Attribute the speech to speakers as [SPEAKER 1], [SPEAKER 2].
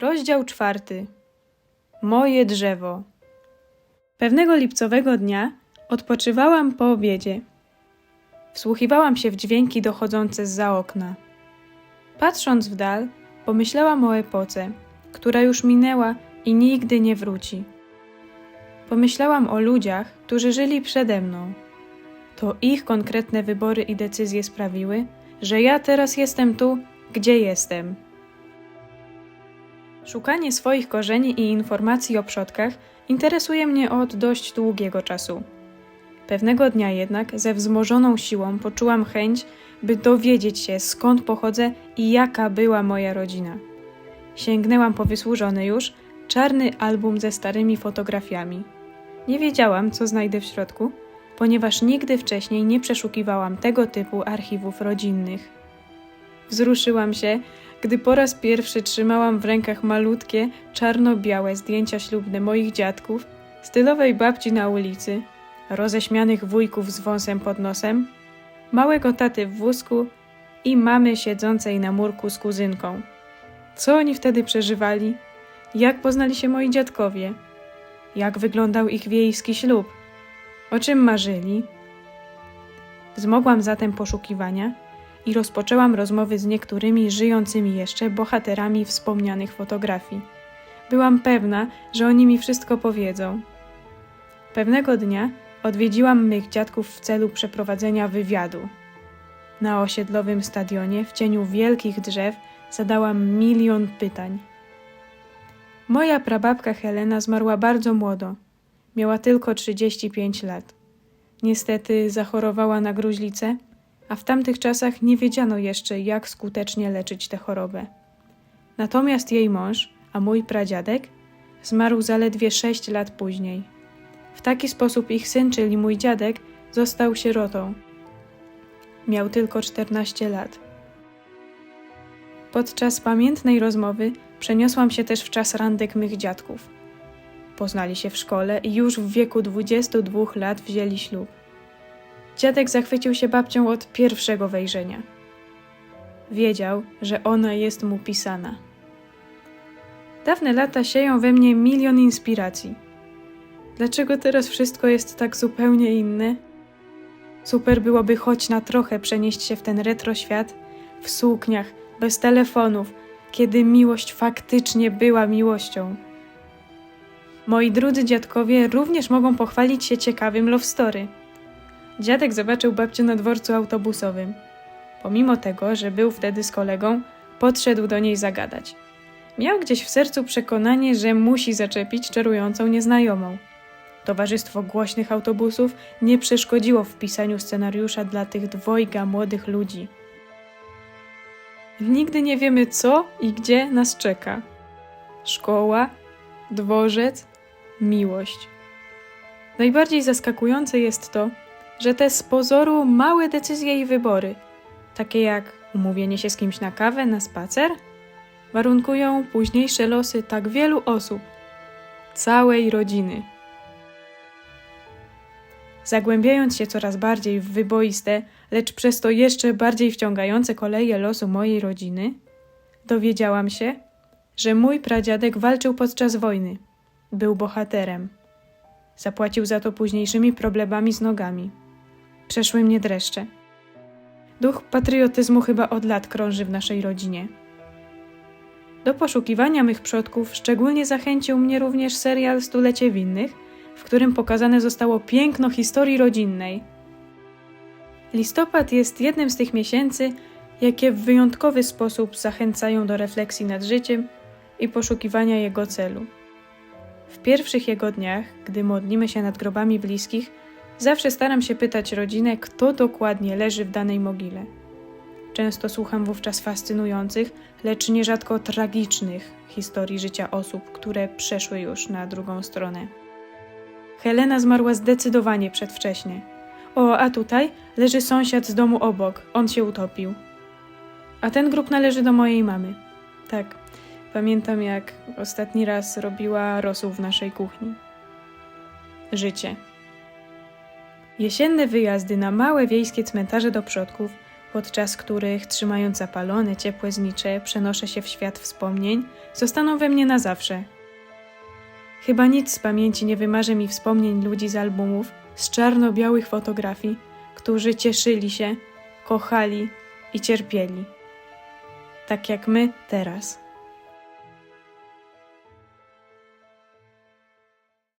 [SPEAKER 1] Rozdział czwarty. Moje drzewo. Pewnego lipcowego dnia odpoczywałam po obiedzie. Wsłuchiwałam się w dźwięki dochodzące zza okna. Patrząc w dal, pomyślałam o epoce, która już minęła i nigdy nie wróci. Pomyślałam o ludziach, którzy żyli przede mną. To ich konkretne wybory i decyzje sprawiły, że ja teraz jestem tu, gdzie jestem. Szukanie swoich korzeni i informacji o przodkach interesuje mnie od dość długiego czasu. Pewnego dnia jednak ze wzmożoną siłą poczułam chęć, by dowiedzieć się skąd pochodzę i jaka była moja rodzina. Sięgnęłam po wysłużony już czarny album ze starymi fotografiami. Nie wiedziałam, co znajdę w środku, ponieważ nigdy wcześniej nie przeszukiwałam tego typu archiwów rodzinnych. Wzruszyłam się, gdy po raz pierwszy trzymałam w rękach malutkie, czarno-białe zdjęcia ślubne moich dziadków, stylowej babci na ulicy, roześmianych wujków z wąsem pod nosem, małego taty w wózku i mamy siedzącej na murku z kuzynką. Co oni wtedy przeżywali? Jak poznali się moi dziadkowie? Jak wyglądał ich wiejski ślub? O czym marzyli? Wzmogłam zatem poszukiwania i rozpoczęłam rozmowy z niektórymi żyjącymi jeszcze bohaterami wspomnianych fotografii. Byłam pewna, że oni mi wszystko powiedzą. Pewnego dnia odwiedziłam mych dziadków w celu przeprowadzenia wywiadu. Na osiedlowym stadionie w cieniu wielkich drzew zadałam milion pytań. Moja prababka Helena zmarła bardzo młodo. Miała tylko 35 lat. Niestety zachorowała na gruźlicę, a w tamtych czasach nie wiedziano jeszcze, jak skutecznie leczyć tę chorobę. Natomiast jej mąż, a mój pradziadek, zmarł zaledwie 6 lat później. W taki sposób ich syn, czyli mój dziadek, został sierotą. Miał tylko 14 lat. Podczas pamiętnej rozmowy przeniosłam się też w czas randek mych dziadków. Poznali się w szkole i już w wieku 22 lat wzięli ślub. Dziadek zachwycił się babcią od pierwszego wejrzenia. Wiedział, że ona jest mu pisana. Dawne lata sieją we mnie milion inspiracji. Dlaczego teraz wszystko jest tak zupełnie inne? Super byłoby choć na trochę przenieść się w ten retro świat, w sukniach, bez telefonów, kiedy miłość faktycznie była miłością. Moi drudzy dziadkowie również mogą pochwalić się ciekawym love story. Dziadek zobaczył babcię na dworcu autobusowym. Pomimo tego, że był wtedy z kolegą, podszedł do niej zagadać. Miał gdzieś w sercu przekonanie, że musi zaczepić czarującą nieznajomą. Towarzystwo głośnych autobusów nie przeszkodziło w pisaniu scenariusza dla tych dwojga młodych ludzi. Nigdy nie wiemy, co i gdzie nas czeka. Szkoła, dworzec, miłość. Najbardziej zaskakujące jest to, że te z pozoru małe decyzje i wybory, takie jak umówienie się z kimś na kawę, na spacer, warunkują późniejsze losy tak wielu osób, całej rodziny. Zagłębiając się coraz bardziej w wyboiste, lecz przez to jeszcze bardziej wciągające koleje losu mojej rodziny, dowiedziałam się, że mój pradziadek walczył podczas wojny. Był bohaterem. Zapłacił za to późniejszymi problemami z nogami. Przeszły mnie dreszcze. Duch patriotyzmu chyba od lat krąży w naszej rodzinie. Do poszukiwania mych przodków szczególnie zachęcił mnie również serial Stulecie Winnych, w którym pokazane zostało piękno historii rodzinnej. Listopad jest jednym z tych miesięcy, jakie w wyjątkowy sposób zachęcają do refleksji nad życiem i poszukiwania jego celu. W pierwszych jego dniach, gdy modlimy się nad grobami bliskich, zawsze staram się pytać rodzinę, kto dokładnie leży w danej mogile. Często słucham wówczas fascynujących, lecz nierzadko tragicznych historii życia osób, które przeszły już na drugą stronę. Helena zmarła zdecydowanie przedwcześnie. O, a tutaj leży sąsiad z domu obok, on się utopił. A ten grób należy do mojej mamy. Tak, pamiętam jak ostatni raz robiła rosół w naszej kuchni. Życie. Jesienne wyjazdy na małe wiejskie cmentarze do przodków podczas których trzymając zapalone, ciepłe znicze przenoszę się w świat wspomnień, zostaną we mnie na zawsze. Chyba nic z pamięci nie wymarzy mi wspomnień ludzi z albumów, z czarno-białych fotografii, którzy cieszyli się, kochali i cierpieli. Tak jak my teraz.